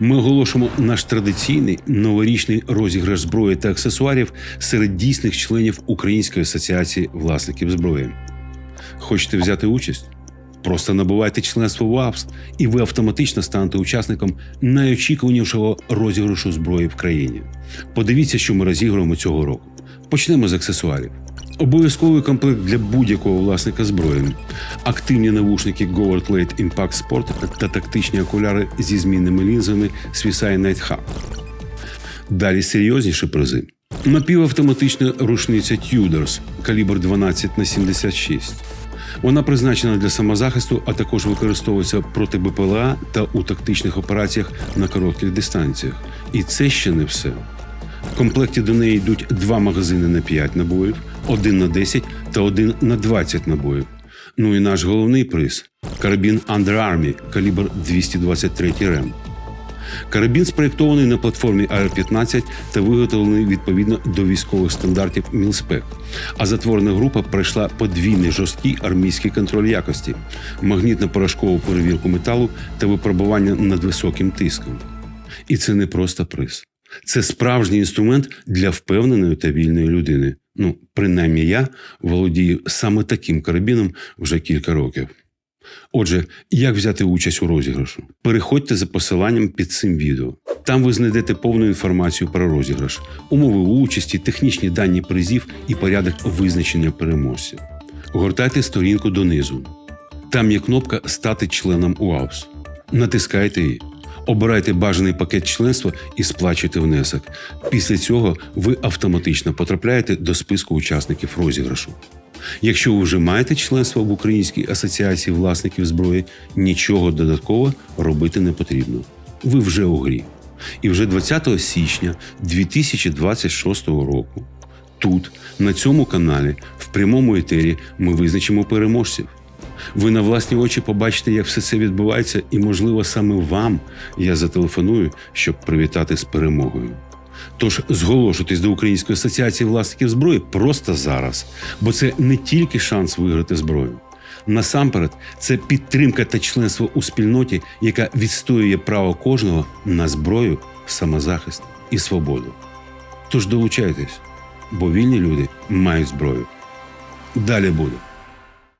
Ми оголошуємо наш традиційний новорічний розіграш зброї та аксесуарів серед дійсних членів Української асоціації власників зброї. Хочете взяти участь? Просто набувайте членство в АПС, і ви автоматично станете учасником найочікуванішого розіграшу зброї в країні. Подивіться, що ми розігруємо цього року. Почнемо з аксесуарів. Обов'язковий комплект для будь-якого власника зброї, активні навушники Говард Late Impact Sport та тактичні окуляри зі змінними лінзами Swisseye Night Hub. Далі серйозніші призи. Напівавтоматична рушниця Tudors калібр 12 на 76. Вона призначена для самозахисту, а також використовується проти БПЛА та у тактичних операціях на коротких дистанціях. І це ще не все. В комплекті до неї йдуть два магазини на 5 набоїв, один на 10 та один на 20 набоїв. Ну і наш головний приз карабін Under Army калібр 223 рем. Карабін спроєктований на платформі AR-15 та виготовлений відповідно до військових стандартів Мілспек. А затворена група пройшла подвійний жорсткий армійський контроль якості, магнітно-порошкову перевірку металу та випробування над високим тиском. І це не просто приз. Це справжній інструмент для впевненої та вільної людини. Ну, принаймні я володію саме таким карабіном вже кілька років. Отже, як взяти участь у розіграшу? Переходьте за посиланням під цим відео. Там ви знайдете повну інформацію про розіграш, умови участі, технічні дані призів і порядок визначення переможців. Гортайте сторінку донизу. Там є кнопка Стати членом УАВС. Натискайте її. Обирайте бажаний пакет членства і сплачуйте внесок. Після цього ви автоматично потрапляєте до списку учасників розіграшу. Якщо ви вже маєте членство в Українській асоціації власників зброї, нічого додатково робити не потрібно. Ви вже у грі. І вже 20 січня 2026 року тут, на цьому каналі, в прямому етері, ми визначимо переможців. Ви на власні очі побачите, як все це відбувається, і, можливо, саме вам я зателефоную, щоб привітати з перемогою. Тож зголошуйтесь до Української асоціації власників зброї просто зараз, бо це не тільки шанс виграти зброю. Насамперед, це підтримка та членство у спільноті, яка відстоює право кожного на зброю, самозахист і свободу. Тож долучайтесь, бо вільні люди мають зброю. Далі буде.